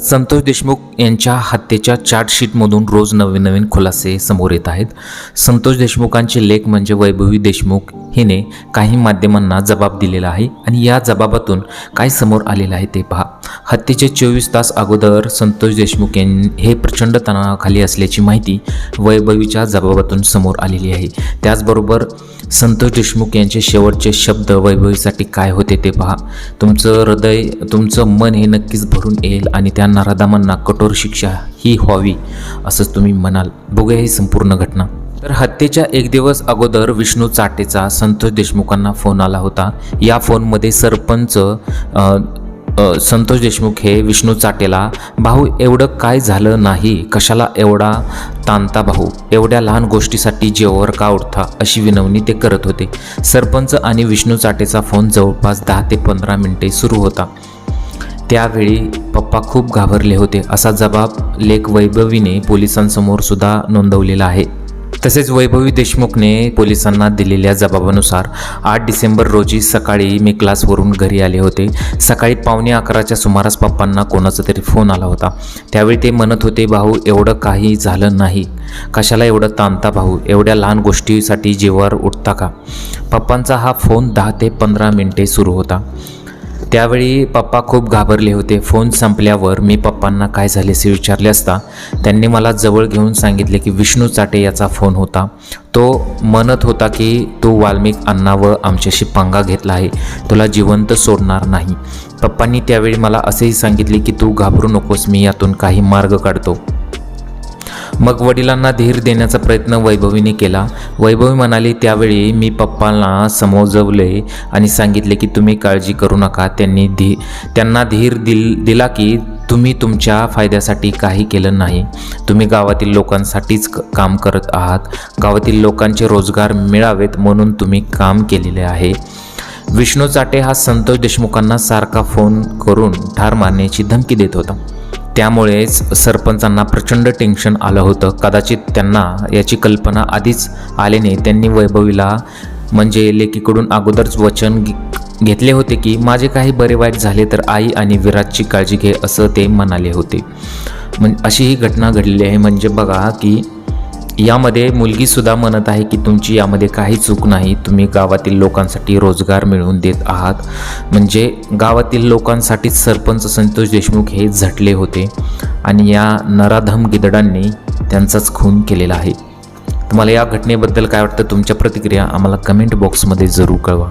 संतोष देशमुख यांच्या हत्येच्या चार्जशीटमधून रोज नवीन नवीन खुलासे समोर येत आहेत. संतोष देशमुखांचे लेख म्हणजे वैभवी देशमुख हिने काही माध्यमांना जबाब दिलेला आहे आणि या जबाबातून काय समोर आलेलं आहे ते पहा. हत्येचे चोवीस तास अगोदर संतोष देशमुख यांनी हे प्रचंड तणावाखाली असल्याची माहिती वैभवीच्या जबाबातून समोर आलेली आहे. त्याचबरोबर संतोष देशमुख यांचे शेवटचे शब्द वैभवीसाठी काय होते ते पहा. तुमचं हृदय तुमचं मन हे नक्कीच भरून येईल आणि त्या नराधामांना कठोर शिक्षा ही व्हावी असंच तुम्ही म्हणाल. बघूया ही संपूर्ण घटना. तर हत्येच्या एक दिवस अगोदर विष्णू चाटेचा संतोष देशमुखांना फोन आला होता. या फोनमध्ये सरपंच संतोष देशमुख हे विष्णू चाटेला भाऊ एवढं काय झालं नाही? कशाला एवढा तांता भाऊ? एवढ्या लहान गोष्टीसाठी जेवावर का उठता? अशी विनवणी ते करत होते. सरपंच आणि विष्णू चाटेचा फोन जवळपास दहा ते पंधरा मिनिटे सुरू होता. त्यावेळी पप्पा खूप घाबरले होते. असा जबाब लेख वैभवीने पोलिसांसमोर सुद्धा नोंदवलेला आहे. तसेच वैभवी देशमुखने पोलिसांना दिलेल्या जबाबानुसार आठ डिसेंबर रोजी सकाळी मी क्लासवरून घरी आले होते. सकाळी पावणे अकराच्या सुमारास पप्पांना कोणाचा तरी फोन आला होता. त्यावेळी ते म्हणत होते भाऊ एवढं काही झालं नाही. कशाला एवढं ताणता भाऊ? एवढ्या लहान गोष्टीसाठी जीवावर उठता का? पप्पांचा हा फोन दहा ते पंधरा मिनिटे सुरू होता. त्यावेळी पप्पा खूप घाबरले होते. फोन संपल्यावर मी पप्पांना काय झाले असे विचारले असता त्यांनी मला जवळ घेऊन सांगितले की विष्णू चाटे याचा फोन होता. तो म्हणत होता की तू वाल्मिक अण्णा व आमच्याशी पंगा घेतला आहे. तुला जिवंत सोडणार नाही. पप्पांनी त्यावेळी मला असेही सांगितले की तू घाबरू नकोस मी यातून काही मार्ग काढतो. मग वडिलांना धीर देण्याचा प्रयत्न वैभवीने केला. वैभवी म्हणाली त्यावेळी मी पप्पांना समजवले आणि सांगितले की तुम्ही काळजी करू नका. त्यांनी धी त्यांना धीर दिल दिला की तुम्ही तुमच्या फायद्यासाठी काही केलं नाही. तुम्ही गावातील लोकांसाठीच काम करत आहात. गावातील लोकांचे रोजगार मिळावेत म्हणून तुम्ही काम केलेले आहे. विष्णू चाटे हा संतोष देशमुखांना सारखा फोन करून ठार मारण्याची धमकी देत होता. त्यामुळेच सरपंचांना प्रचंड टेन्शन आलं होतं. कदाचित त्यांना याची कल्पना आधीच आल्याने त्यांनी वैभवीला म्हणजे लेकीकडून अगोदरच वचन घेतले होते की माझे काही बरे वाईट झाले तर आई आणि विराटची काळजी घे असं ते म्हणाले होते. म्हण अशी ही घटना घडलेली आहे. म्हणजे बघा की यामध्ये मुलगीसुद्धा म्हणत आहे की तुमची यामध्ये काही चूक नाही तुम्ही गावातील लोकांसाठी रोजगार मिळवून देत आहात. म्हणजे गावातील लोकांसाठीच सरपंच संतोष देशमुख हे झटले होते आणि या नराधम गिदडांनी त्यांचाच खून केलेला आहे. तुम्हाला या घटनेबद्दल काय वाटतं? तुमच्या प्रतिक्रिया आम्हाला कमेंट बॉक्समध्ये जरूर कळवा.